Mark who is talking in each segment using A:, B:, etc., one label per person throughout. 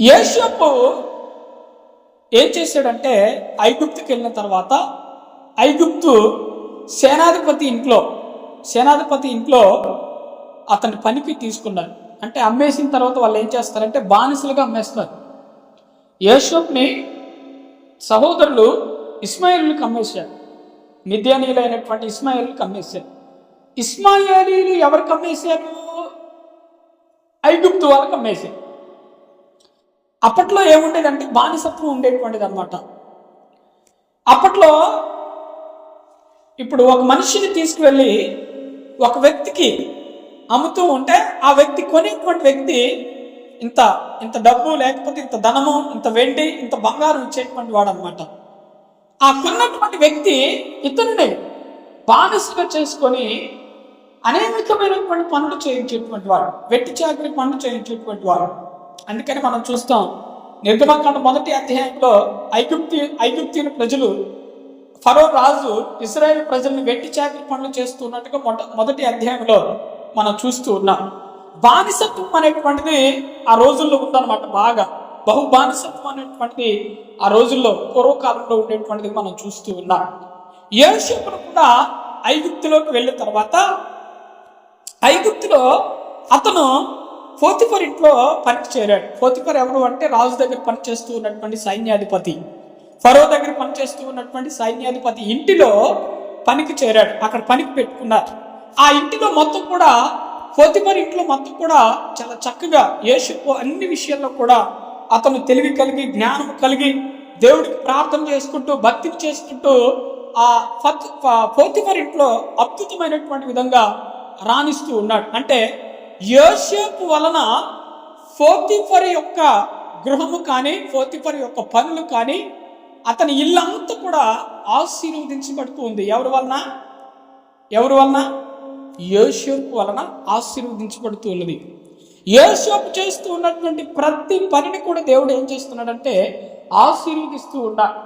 A: యేషప్పు ఏం చేశాడంటే ఐగుప్తుకి వెళ్ళిన తర్వాత ఐగుప్తు సేనాధిపతి ఇంట్లో సేనాధిపతి ఇంట్లో అతని పనికి తీసుకున్నారు అంటే అమ్మేసిన తర్వాత వాళ్ళు ఏం చేస్తారంటే బానిసలుగా అమ్మేస్తారు యేషప్ని సహోదరులు ఇస్మాయిల్కి అమ్మేశారు. మిద్యానీయులైనటువంటి ఇస్మాయిల్కి అమ్మేశారు. ఇస్మాయిలీలు ఎవరికి అమ్మేశారు? ఐగుప్తు వాళ్ళకి అమ్మేశారు. అప్పట్లో ఏముండేదంటే బానిసత్వం ఉండేటువంటిది అనమాట అప్పట్లో ఇప్పుడు ఒక మనిషిని తీసుకువెళ్ళి ఒక వ్యక్తికి అమ్ముతూ ఉంటే ఆ వ్యక్తి కొనేటువంటి వ్యక్తి ఇంత ఇంత డబ్బు లేకపోతే ఇంత ధనము ఇంత వెండి ఇంత బంగారం ఇచ్చేటువంటి వాడు అనమాట ఆ కొన్నటువంటి వ్యక్తి ఇతనిని బానిసగా చేసుకొని అనేకమైనటువంటి పనులు చేయించేటువంటి వాడు వెట్టి చాకరి పనులు చేయించేటువంటి వాడు. అందుకని మనం చూస్తాం. నిర్గమకాండ మొదటి అధ్యాయంలో ఐగుప్తి ఐగుప్తిని ప్రజలు ఫరో రాజు ఇస్రాయేల్ ప్రజలను వెట్టి చాకరి పనులు చేస్తున్నట్టుగా మొట మొదటి అధ్యాయంలో మనం చూస్తూ ఉన్నాం. బానిసత్వం అనేటువంటిది ఆ రోజుల్లో ఉందన్నమాట బాగా. బహు బానిసత్వం అనేటువంటిది ఆ రోజుల్లో పూర్వకాలంలో ఉండేటువంటిది మనం చూస్తూ ఉన్నాం. యేషపును కూడా ఐగుప్తులోకి వెళ్ళిన తర్వాత ఐగుప్తులో అతను పోతిఫర్ ఇంట్లో పనికి చేరాడు. పోతిఫర్ ఎవరు అంటే రాజు దగ్గర పనిచేస్తూ ఉన్నటువంటి సైన్యాధిపతి. ఫరో దగ్గర పనిచేస్తూ ఉన్నటువంటి సైన్యాధిపతి ఇంటిలో పనికి చేరాడు. అక్కడ పనికి పెట్టుకున్నారు. ఆ ఇంటిలో మొత్తం కూడా పోతిఫర్ ఇంట్లో మొత్తం కూడా చాలా చక్కగా యేసు అన్ని విషయాల్లో కూడా అతను తెలివి కలిగి జ్ఞానం కలిగి దేవుడికి ప్రార్థన చేసుకుంటూ భక్తిని చేసుకుంటూ ఆ ఫత్ పోతిఫర్ ఇంట్లో అద్భుతమైనటువంటి విధంగా రాణిస్తూ ఉన్నాడు. అంటే యోసేపు వలన ఫోతిఫర్ యొక్క గృహము కానీ ఫోతిఫర్ యొక్క పనులు కానీ అతని ఇల్లంతా కూడా ఆశీర్వదించబడుతూ ఉంది. ఎవరి వలన? ఎవరి వలన? యోసేపు వలన ఆశీర్వదించబడుతూ ఉన్నది. యోసేపు చేస్తూ ఉన్నటువంటి ప్రతి పనిని కూడా దేవుడు ఏం చేస్తున్నాడంటే ఆశీర్వదిస్తూ ఉన్నాడు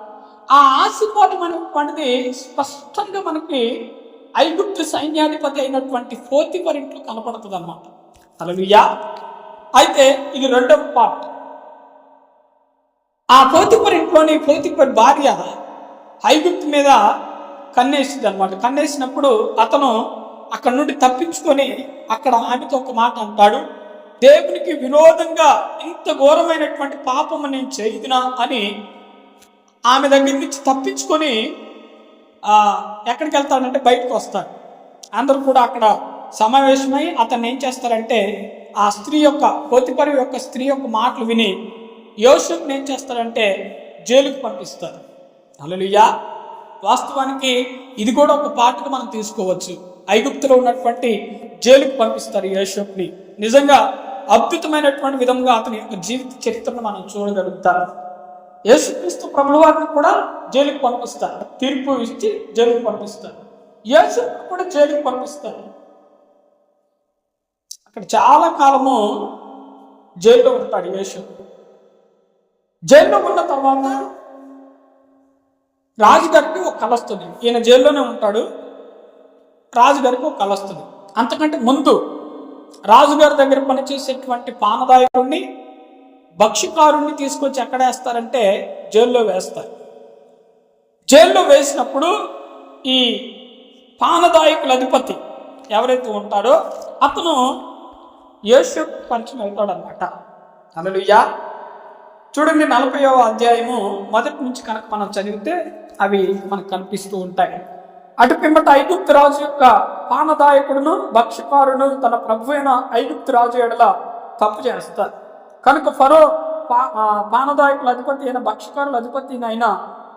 A: ఆ ఆశీర్వాదం అనేటువంటిది స్పష్టంగా మనకి ఐగుప్తు సైన్యాధిపతి అయినటువంటి పోతిఫర్ ఇంట్లో కనపడుతుంది అనమాట అలలుయా అయితే ఇది రెండవ పార్ట్. ఆ పోతిపర్ ఇంట్లోని పోతిపర్ భార్య ఐగుప్తు మీద కన్నేసింది అనమాట కన్నేసినప్పుడు అతను అక్కడ నుండి తప్పించుకొని అక్కడ ఆమెతో ఒక మాట అంటాడు దేవునికి విరోధంగా ఇంత ఘోరమైనటువంటి పాపము నేను చేయదునా? అని ఆమె దగ్గర నుంచి తప్పించుకొని ఎక్కడికి వెళ్తాడంటే బయటకు వస్తాడు. అందరూ కూడా అక్కడ సమావేశమై అతన్ని ఏం చేస్తారంటే ఆ స్త్రీ యొక్క పోతిపరి యొక్క స్త్రీ యొక్క మాటలు విని యోసేపుని ఏం చేస్తారంటే జైలుకు పంపిస్తారు. అలలుయా వాస్తవానికి ఇది కూడా ఒక పాటకు మనం తీసుకోవచ్చు. ఐగుప్తులో ఉన్నటువంటి జైలుకు పంపిస్తారు యోసేపుని. నిజంగా అద్భుతమైనటువంటి విధంగా అతని యొక్క జీవిత చరిత్రను మనం చూడగలుగుతాం. యేసుక్రీస్తు ప్రభుల వారిని కూడా జైలుకు పంపిస్తారు. తీర్పు ఇచ్చి జైలుకి పంపిస్తారు. యేసు కూడా జైలుకు పంపిస్తారు. అక్కడ చాలా కాలము జైల్లో ఉంటాడు యేసు. జైల్లో ఉన్న తర్వాత రాజుగారికి ఒక కళ వస్తుంది. ఈయన జైల్లోనే ఉంటాడు. రాజుగారికి ఒక కళ వస్తుంది. అంతకంటే ముందు రాజుగారి దగ్గర పనిచేసేటువంటి పానదాయకుడిని భక్ష్యకారుణ్ణి తీసుకొచ్చి ఎక్కడ వేస్తారంటే జైల్లో వేస్తారు. జైల్లో వేసినప్పుడు ఈ పానదాయకుల అధిపతి ఎవరైతే ఉంటాడో అతను యేసు పంచం వెళ్తాడనమాట అలలుయ్యా చూడండి నలభైవ అధ్యాయము మొదటి నుంచి కనుక మనం చదివితే అవి మనకు కనిపిస్తూ ఉంటాయి. అటు పిమ్మట ఐగుప్తు రాజు యొక్క పానదాయకుడును భక్ష్యకారును తన ప్రభు అయిన ఐగుప్తు రాజు ఎడల తప్పు చేస్తారు కనుక ఫరో పా పానదాయకుల అధిపతి అయిన భక్ష్యకారుల అధిపతి అయిన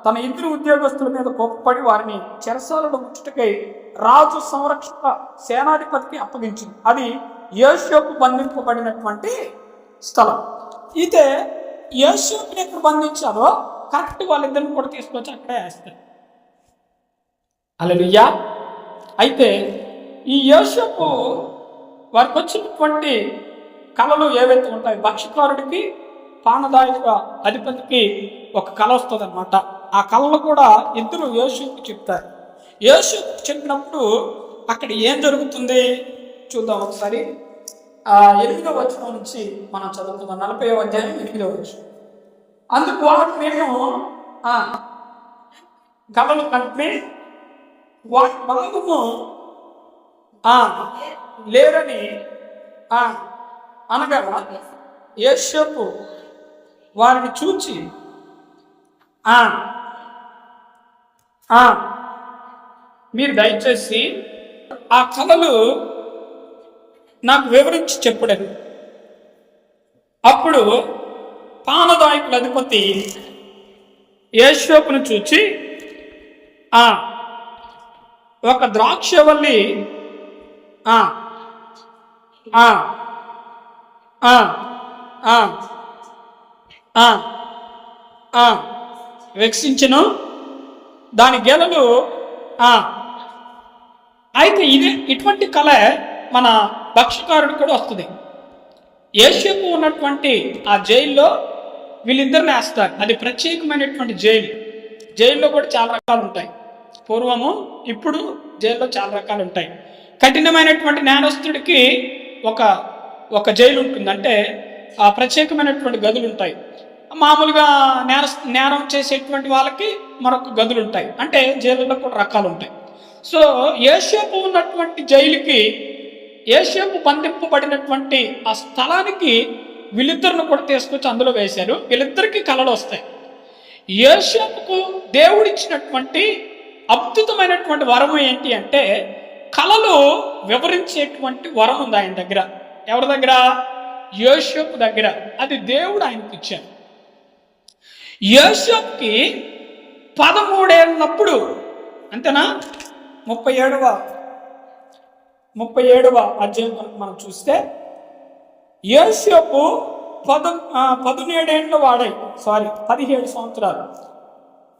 A: తన ఇద్దరు ఉద్యోగస్తుల మీద కోప్పడి వారిని చెరసాలలో ముచ్చుటకై రాజు సంరక్షక సేనాధిపతికి అప్పగించింది. అది యోసేపు బంధింపబడినటువంటి స్థలం. అయితే యోసేపుని ఎక్కడ బంధించారో కరెక్ట్ వాళ్ళిద్దరిని కూడా తీసుకొచ్చి అక్కడే వేస్తారు. అలలుయ్యా అయితే ఈ యోసేపు వారికి వచ్చినటువంటి కళలు ఏవైతే ఉంటాయి భక్షకారుడికి పానదాయక అధిపతికి ఒక కళ వస్తుంది అనమాట ఆ కళలు కూడా ఇద్దరు యోసేపుకి చెప్తారు. యోసేపు చెప్పినప్పుడు అక్కడ ఏం జరుగుతుంది? చూద్దాం ఒకసారి. ఆ ఎనిమిదో వచనం నుంచి మనం చదువుకుందాం. నలభై అధ్యాయం ఎనిమిదో వచనం. అందుకు వాడు మేము గలలు కళలు కంటే వాటి భాగము ఆ లేరని అనగా యేషపు వారిని చూచి మీరు దయచేసి ఆ కళలు నాకు వివరించి చెప్పుడని అప్పుడు పానదాయకుల అధిపతి యేషోపును చూచి ఆ ఒక ద్రాక్షవల్లి ఆ ఆ ఆ ఆ ఆ ఆ వెక్సించను. దాని గెలలు ఆ అయితే ఇది ఇటువంటి కళ మన పక్షకారుడు కూడా వస్తుంది. ఏషియాకు ఉన్నటువంటి ఆ జైల్లో వీళ్ళిద్దరిని వేస్తారు. అది ప్రత్యేకమైనటువంటి జైలు. జైల్లో కూడా చాలా రకాలు ఉంటాయి. పూర్వము ఇప్పుడు జైల్లో చాలా రకాలు ఉంటాయి. కఠినమైనటువంటి నేరస్తుడికి ఒక ఒక జైలు ఉంటుంది. అంటే ఆ ప్రత్యేకమైనటువంటి గదులు ఉంటాయి. మామూలుగా నేర నేరం చేసేటువంటి వాళ్ళకి మరొక గదులు ఉంటాయి. అంటే జైలులో కూడా రకాలు ఉంటాయి. సో ఏషియాకు ఉన్నటువంటి జైలుకి ఏషియాపు బంధింపబడినటువంటి ఆ స్థలానికి వీళ్ళిద్దరిని కూడా తీసుకొచ్చి అందులో వేశారు. వీళ్ళిద్దరికి కళలు వస్తాయి. ఏషియాకు దేవుడిచ్చినటువంటి అద్భుతమైనటువంటి వరం ఏంటి అంటే కళలు వివరించేటువంటి వరం ఉంది ఆయన దగ్గర. ఎవరి దగ్గర? యోషపు దగ్గర. అది దేవుడు ఆయనకి ఇచ్చాడు. యోషప్కి పదమూడేళ్ళప్పుడు అంతేనా? ముప్పై ఏడవ ముప్పై ఏడవ అధ్యాయం కనుక మనం చూస్తే యోషపు పద ఆ, వాడై వాడాయి సారీ పదిహేడు సంవత్సరాలు.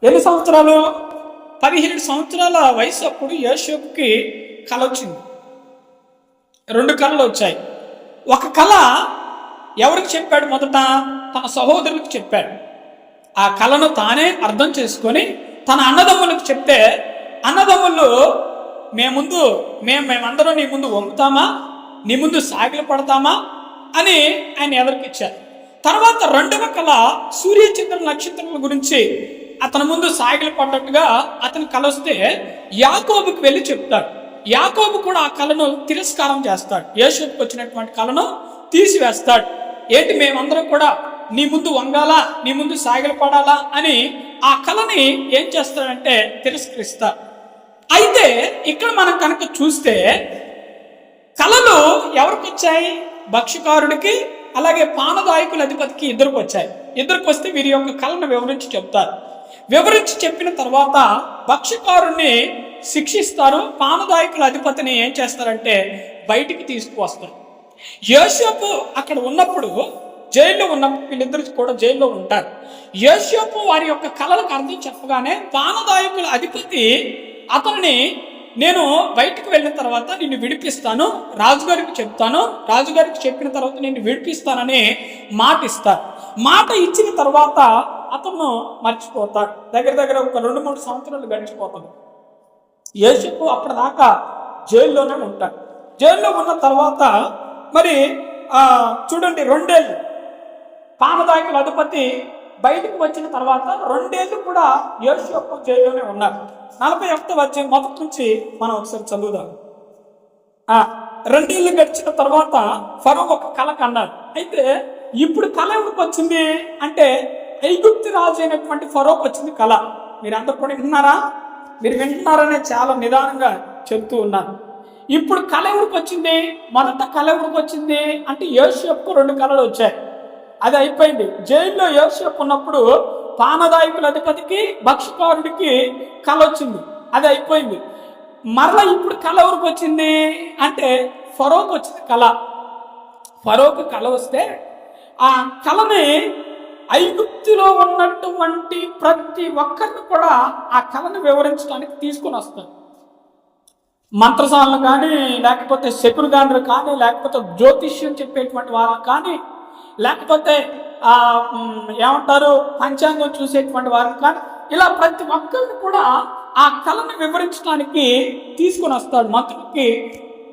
A: ఎన్ని సంవత్సరాలు? పదిహేడు సంవత్సరాల వయసు అప్పుడు యోషపుకి కళ వచ్చింది. రెండు కళలు వచ్చాయి. ఒక కళ ఎవరికి చెప్పాడు మొదట? తన సహోదరులకు చెప్పాడు. ఆ కళను తానే అర్థం చేసుకొని తన అన్నదమ్ములకు చెప్తే అన్నదమ్ములు మేముందు ముందు మేము మేమందరం నీ ముందు వంగుతామా నీ ముందు సాగిలు పడతామా? అని ఆయన ఎదురుకిచ్చారు తర్వాత రెండవ కళ సూర్యచంద్ర నక్షత్రముల గురించి అతని ముందు సాగిలు పడ్డట్టుగా అతను కలొస్తే యాకోబుకి వెళ్ళి చెప్తాడు. యాకోబు కూడా ఆ కళను తిరస్కారం చేస్తాడు. యేసుకు వచ్చినటువంటి కళను తీసివేస్తాడు. ఏంటి మేమందరం కూడా నీ ముందు వంగాలా? నీ ముందు సాగిలు పడాలా? అని ఆ కళని ఏం చేస్తాడంటే తిరస్కరిస్తాడు. అయితే ఇక్కడ మనం కనుక చూస్తే కళలు ఎవరికి వచ్చాయి భక్ష్యకారుడికి అలాగే పానదాయకుల అధిపతికి ఇద్దరికి వచ్చాయి ఇద్దరికి వస్తే వీరి యొక్క కళను వివరించి చెప్తారు. వివరించి చెప్పిన తర్వాత భక్ష్యకారుణ్ణి శిక్షిస్తారు. పానదాయకుల అధిపతిని ఏం చేస్తారంటే బయటికి తీసుకువస్తారు. యోసేపు అక్కడ ఉన్నప్పుడు జైల్లో ఉన్నప్పుడు వీళ్ళిద్దరు కూడా జైల్లో ఉంటారు. యోసేపు వారి యొక్క కళలకు అర్థం చెప్పగానే పానదాయకుల అధిపతి అతనిని నేను బయటకు వెళ్ళిన తర్వాత నిన్ను విడిపిస్తాను రాజుగారికి చెప్తాను రాజుగారికి చెప్పిన తర్వాత నిన్ను విడిపిస్తానని మాట ఇస్తాను మాట ఇచ్చిన తర్వాత అతను మర్చిపోతాడు. దగ్గర దగ్గర ఒక రెండు మూడు సంవత్సరాలు గడిచిపోతుంది. యేసుకు అప్పటిదాకా జైల్లోనే ఉంటాడు. జైల్లో ఉన్న తర్వాత మరి చూడండి రెండేళ్ళు. పానదాయకుల అధిపతి బయటకు వచ్చిన తర్వాత రెండేళ్ళు కూడా యేసు యొక్క జైల్లోనే ఉన్నారు. నలభై ఒకటి వచ్చే మొదటి నుంచి మనం ఒకసారి చదువుదాం. రెండేళ్ళు రెండేళ్ళు గడిచిన తర్వాత ఫరో ఒక కళ కన్నాడు. అయితే ఇప్పుడు కళ ఎవరికి వచ్చింది అంటే ఐగుప్తి రాజు అయినటువంటి ఫరోకి వచ్చింది కళ మీరు అందరు కూడా వింటున్నారా మీరు వింటున్నారనే చాలా నిదానంగా చెబుతూ ఉన్నాను. ఇప్పుడు కళ ఎవరికి వచ్చింది? మొదట కళ ఎవరికి వచ్చింది? అంటే యోసేపుకు రెండు కళలు వచ్చాయి. అది అయిపోయింది. జైల్లో యోసేపు ఉన్నప్పుడు పానదాయకుల అధిపతికి భక్షకారుడికి కళ వచ్చింది. అది అయిపోయింది. మరలా ఇప్పుడు కళ ఎవరికి వచ్చింది? అంటే ఫరోకి వచ్చింది కళ ఫరోకి కళ వస్తే ఆ కళని ఐగుప్తిలో ఉన్నటువంటి ప్రతి ఒక్కరిని కూడా ఆ కళను వివరించడానికి తీసుకొని వస్తారు. మంత్రసాలను కానీ లేకపోతే శకురుగాండ్రు కానీ లేకపోతే జ్యోతిష్యం చెప్పేటువంటి వాళ్ళని కానీ లేకపోతే ఏమంటారు పంచాంగం చూసేటువంటి వారిని కానీ ఇలా ప్రతి ఒక్కరిని కూడా ఆ కళను వివరించడానికి తీసుకుని వస్తాడు మంత్రులకి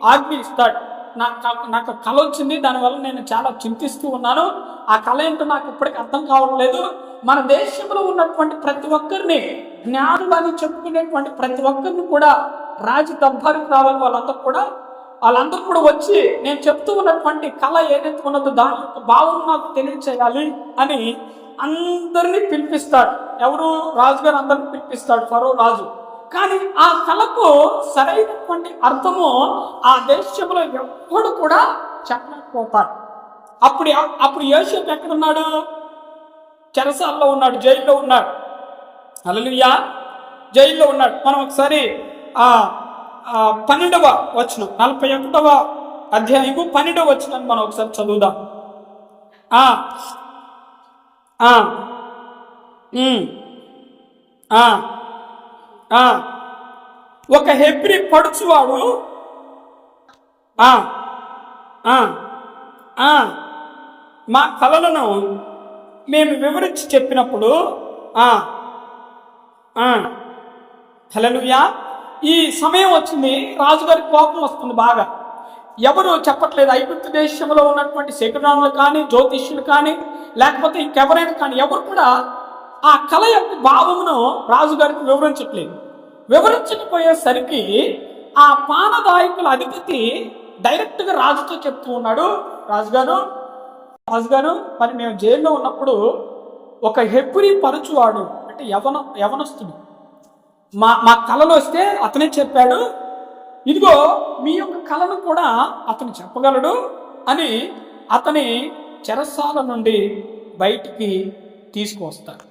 A: ఆజ్ఞ ఇస్తాడు నాకు నాకు కళ వచ్చింది దానివల్ల నేను చాలా చింతిస్తూ ఉన్నాను. ఆ కళ ఏంటో నాకు ఇప్పటికి అర్థం కావట్లేదు మన దేశంలో ఉన్నటువంటి ప్రతి ఒక్కరిని జ్ఞానులని చెప్పుకునేటువంటి ప్రతి ఒక్కరిని కూడా రాజు దర్బారికి రావాలి వాళ్ళంతా కూడా వాళ్ళందరూ కూడా వచ్చి నేను చెప్తూ ఉన్నటువంటి కళ ఏదైతే ఉన్నదో దాని యొక్క భావం నాకు తెలియచేయాలి అని అందరినీ పిలిపిస్తాడు. ఎవరు రాజుగారు అందరిని పిలిపిస్తాడు ఫరో రాజు. కానీ ఆ కళకు సరైనటువంటి అర్థము ఆ దేశంలో ఎప్పుడు కూడా చెప్పలేకపోతాడు. అప్పుడు అప్పుడు యోసేపు ఎక్కడున్నాడు? చెరసాల్లో ఉన్నాడు జైల్లో ఉన్నాడు. అలలుయ్యా జైల్లో ఉన్నాడు. మనం ఒకసారి ఆ పన్నెండవ వచనం నలభై ఒకటవ అధ్యాయము పన్నెండవ వచ్చిన మనం ఒకసారి చదువుదాం. ఆ ఆ ఆ ఆ ఒక హెబ్రి పడుచువాడు ఆ ఆ ఆ మా కళలను మేము వివరించి చెప్పినప్పుడు ఆ ఆ ఈ సమయం వచ్చింది రాజుగారి కోపం వస్తుంది బాగా. ఎవరు చెప్పట్లేదు ఐగుప్తు దేశంలో ఉన్నటువంటి శకునాలు కానీ జ్యోతిష్యులు కానీ లేకపోతే ఇంకెవరైనా కానీ ఎవరు కూడా ఆ కళ యొక్క భావమును రాజుగారికి వివరించట్లేదు. వివరించకపోయేసరికి ఆ పానదాయకుల అధిపతి డైరెక్ట్గా రాజుతో చెప్తూ ఉన్నాడు రాజుగారు రాజుగారు మరి మేము జైల్లో ఉన్నప్పుడు ఒక హెబ్రి పరచువాడు అంటే యవన యవనస్తుడు మా మా కళలు వస్తే అతనే చెప్పాడు ఇదిగో మీ యొక్క కళను కూడా అతను చెప్పగలడు అని అతని చెరసాల నుండి బయటికి తీసుకువస్తాడు.